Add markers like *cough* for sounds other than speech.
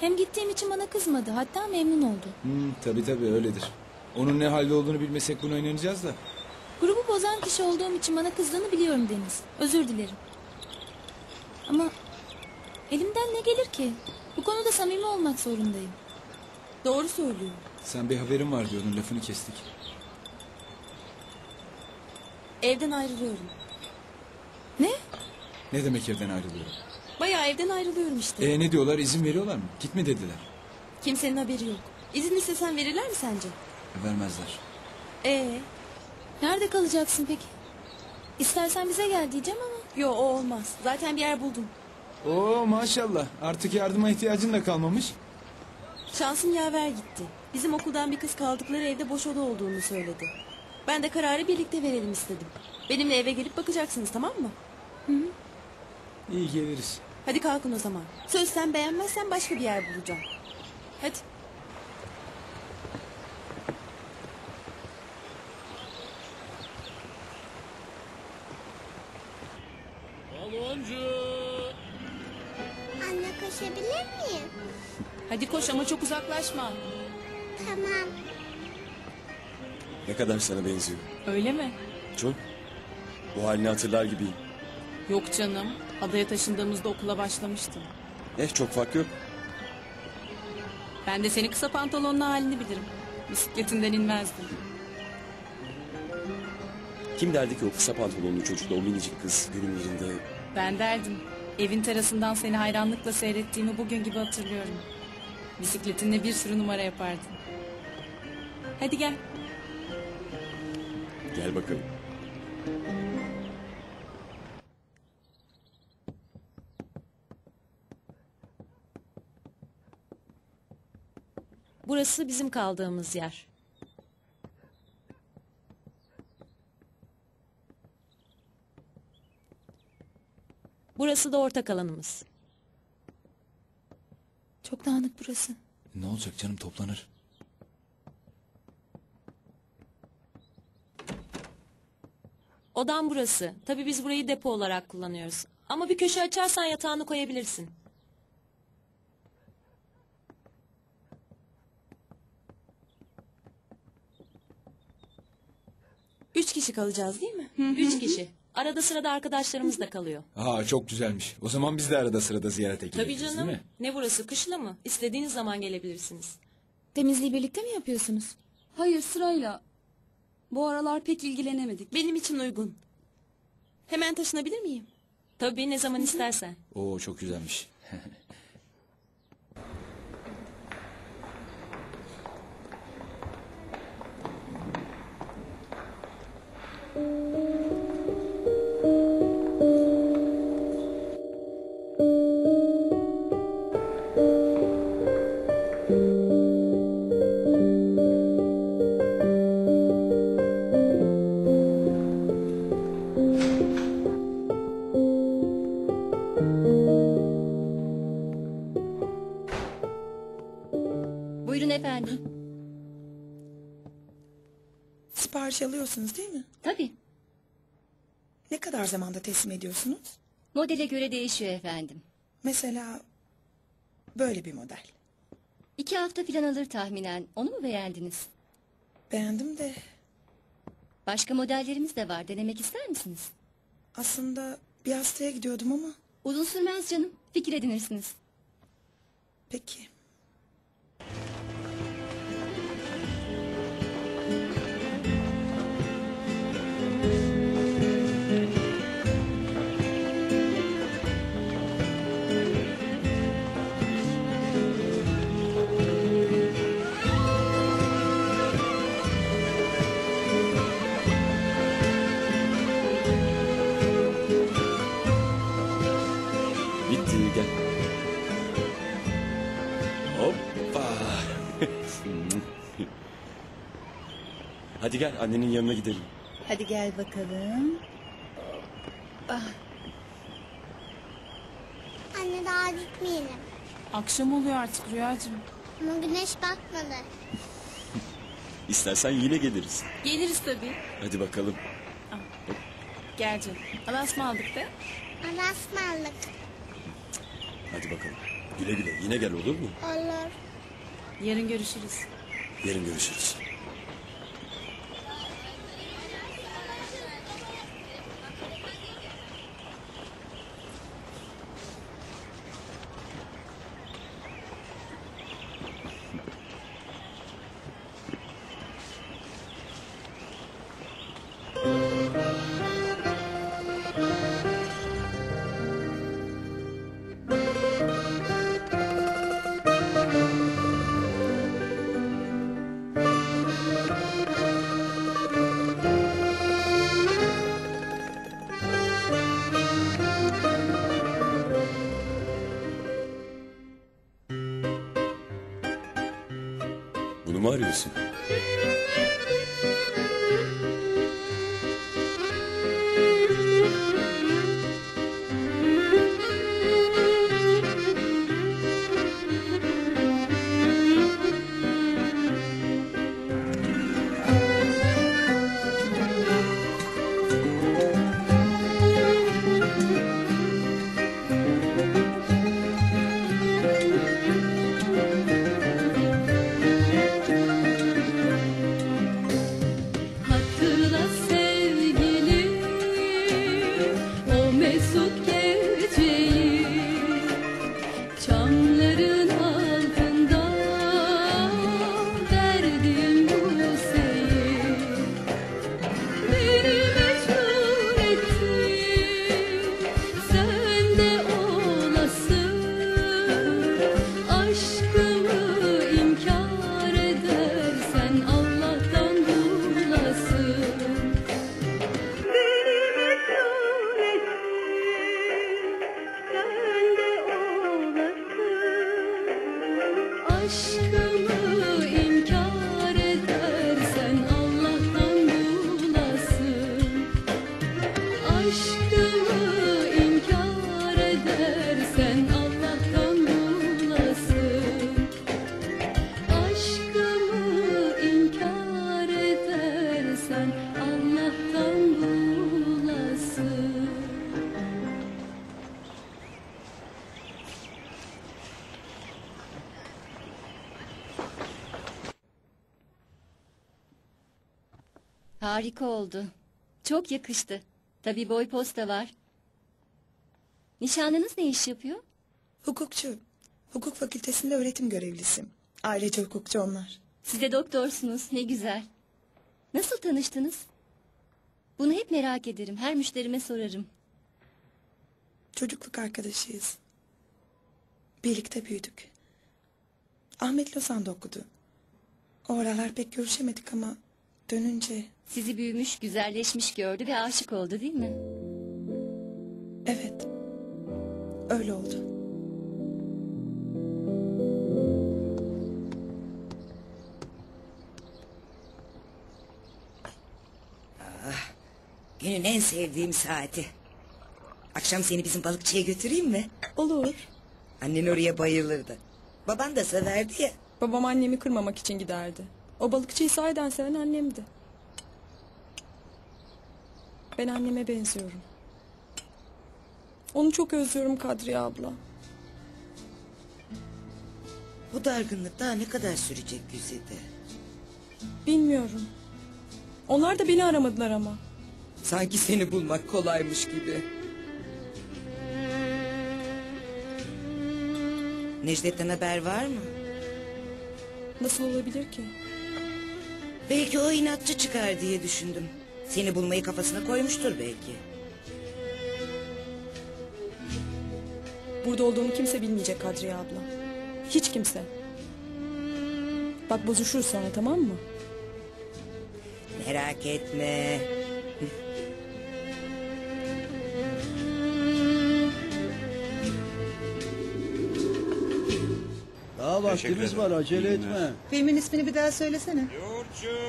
Hem gittiğim için bana kızmadı. Hatta memnun oldu. Hmm, tabii tabii öyledir. Onun ne halde olduğunu bilmesek buna inanacağız da. Grubu bozan kişi olduğum için bana kızdığını biliyorum Deniz. Özür dilerim. Ama elimden ne gelir ki? Bu konuda samimi olmak zorundayım. Doğru söylüyor. Sen bir haberin var diyordun lafını kestik. Evden ayrılıyorum. Ne? Ne demek evden ayrılıyorum? Bayağı evden ayrılıyorum işte. E ne diyorlar izin veriyorlar mı? Gitme dediler. Kimsenin haberi yok. İzin istesen verirler mi sence? Vermezler. Ee, Nerede kalacaksın peki? İstersen bize gel diyeceğim ama. yo o olmaz. Zaten bir yer buldum. Oo maşallah artık yardıma ihtiyacın da kalmamış. Şansım yaver gitti. Bizim okuldan bir kız kaldıkları evde boş oda olduğunu söyledi. Ben de kararı birlikte verelim istedim. Benimle eve gelip bakacaksınız tamam mı? İyi geliriz. Hadi kalkın o zaman. Söz sen beğenmezsen başka bir yer bulacağım. Hadi. Anne koşabilir miyim? Hadi koş ama çok uzaklaşma. Tamam. Ne kadar sana benziyor. Öyle mi? Çok. Bu halini hatırlar gibiyim. Yok canım. Adaya taşındığımızda okula başlamıştım. Eh çok fark yok. Ben de senin kısa pantolonlu halini bilirim. Bisikletinden inmezdim. Kim derdi ki o kısa pantolonlu çocukla o minicik kız günün birinde... Ben derdim. Evin terasından seni hayranlıkla seyrettiğimi bugün gibi hatırlıyorum. Bisikletinle bir sürü numara yapardın. Hadi gel. Gel bakalım. Burası bizim kaldığımız yer. Burası da ortak alanımız. Çok dağınık burası. Ne olacak canım toplanır. Odam burası. Tabii biz burayı depo olarak kullanıyoruz. Ama bir köşe açarsan yatağını koyabilirsin. Üç kişi kalacağız değil mi? Üç kişi. Arada sırada arkadaşlarımız da kalıyor. Aa çok güzelmiş. O zaman biz de arada sırada ziyarete Tabii canım. değil mi? Ne burası? Kışla mı? İstediğiniz zaman gelebilirsiniz. Temizliği birlikte mi yapıyorsunuz? Hayır sırayla. Bu aralar pek ilgilenemedik. Benim için uygun. Hemen taşınabilir miyim? Tabii ne zaman istersen. Oo çok güzelmiş. *laughs* Sipariş alıyorsunuz değil mi? Tabii. Ne kadar zamanda teslim ediyorsunuz? Modele göre değişiyor efendim. Mesela böyle bir model. İki hafta falan alır tahminen. Onu mu beğendiniz? Beğendim de Başka modellerimiz de var. Denemek ister misiniz? aslında bir hastaya gidiyordum ama Uzun sürmez canım. Fikir edinirsiniz. peki. Hadi gel annenin yanına gidelim. Hadi gel bakalım. Anne daha gitmeyelim. Akşam oluyor artık Rüyacığım. Ama güneş batmadı. *laughs* İstersen yine geliriz. Geliriz tabii. Hadi bakalım. Gel canım. Alas mı aldık de? Allah'a ısmarladık. Hadi bakalım. Güle güle yine gel olur mu? Olur. Yarın görüşürüz. Yarın görüşürüz. Bunu Harika oldu. Çok yakıştı. Tabii boy posta var. Nişanlınız ne iş yapıyor? Hukukçu. Hukuk fakültesinde öğretim görevlisi. Ailece hukukçu onlar. Siz de doktorsunuz. Ne güzel. Nasıl tanıştınız? Bunu hep merak ederim. Her müşterime sorarım. Çocukluk arkadaşıyız. Birlikte büyüdük. Ahmet Lozan'da okudu. O aralar pek görüşemedik ama dönünce Sizi büyümüş, güzelleşmiş gördü ve aşık oldu değil mi? evet öyle oldu. Günün en sevdiğim saati. Akşam seni bizim balıkçıya götüreyim mi? Olur. Annen oraya bayılırdı. Baban da severdi ya. Babam annemi kırmamak için giderdi. O balıkçıyı sahiden seven annemdi. Ben anneme benziyorum. Onu çok özlüyorum Kadriye abla. Bu dargınlık daha ne kadar sürecek Güzide? Bilmiyorum. Onlar da beni aramadılar ama. Sanki seni bulmak kolaymış gibi. Necdet'ten haber var mı? Nasıl olabilir ki? Belki o inatçı çıkar diye düşündüm. Seni bulmayı kafasına koymuştur belki. Burada olduğumu kimse bilmeyecek Kadriye abla. Hiç kimse. Bak bozuşuruz sonra tamam mı? Merak etme. Daha vaktimiz var acele etme. Filmin ismini bir daha söylesene. June.